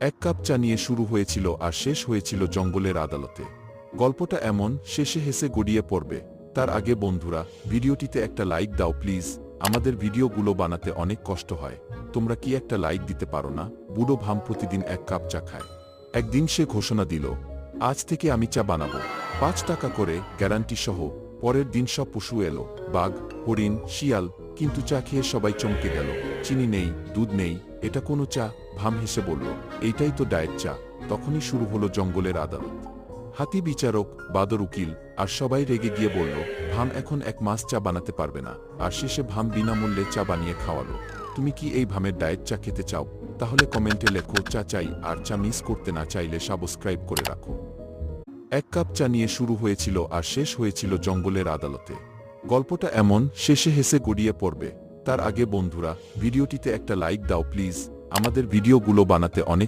এক কাপ চা নিয়ে শুরু হয়েছিল আর শেষ হয়েছিল জঙ্গলের আদালতে। গল্পটা এমন, শেষে হেসে গড়িয়ে পড়বে। তার আগে বন্ধুরা, ভিডিওটিতে একটা লাইক দাও প্লিজ। আমাদের ভিডিওগুলো বানাতে অনেক কষ্ট হয়। তোমরা কি একটা লাইক দিতে পারো না? বুড়ো ভাম প্রতিদিন এক কাপ চা খায়। একদিন সে ঘোষণা দিল, আজ থেকে আমি চা বানাবো। পাঁচ টাকা করে, গ্যারান্টি সহ, পরের দিন সব পশু এলো, বাঘ, হরিণ, শিয়াল কিন্তু চা খেয়ে সবাই চমকে গেল। চিনি নেই, দুধ নেই, এটা কোনো চা? ভাম হেসে বলল, এইটাই তো ডায়েট চা। তখনই শুরু হলো জঙ্গলের আদালত। হাতি বিচারক, বাদর উকিল আর সবাই রেগে গিয়ে বলল, ভাম এখন এক মাস চা বানাতে পারবে না। আর শেষে ভাম বিনামূল্যে চা বানিয়ে খাওয়ালো। তুমি কি এই ভামের ডায়েট চা খেতে চাও? তাহলে কমেন্টে লেখো, চা চাই আর চা মিস করতে না চাইলে সাবস্ক্রাইব করে রাখো। এক কাপ চা নিয়ে শুরু হয়েছিল আর শেষ হয়েছিল জঙ্গলের আদালতে। গল্পটা এমন, শেষে হেসে গড়িয়ে পড়বে। তার আগে বন্ধুরা, ভিডিওটিতে একটা লাইক দাও প্লিজ। আমাদের ভিডিওগুলো বানাতে অনেক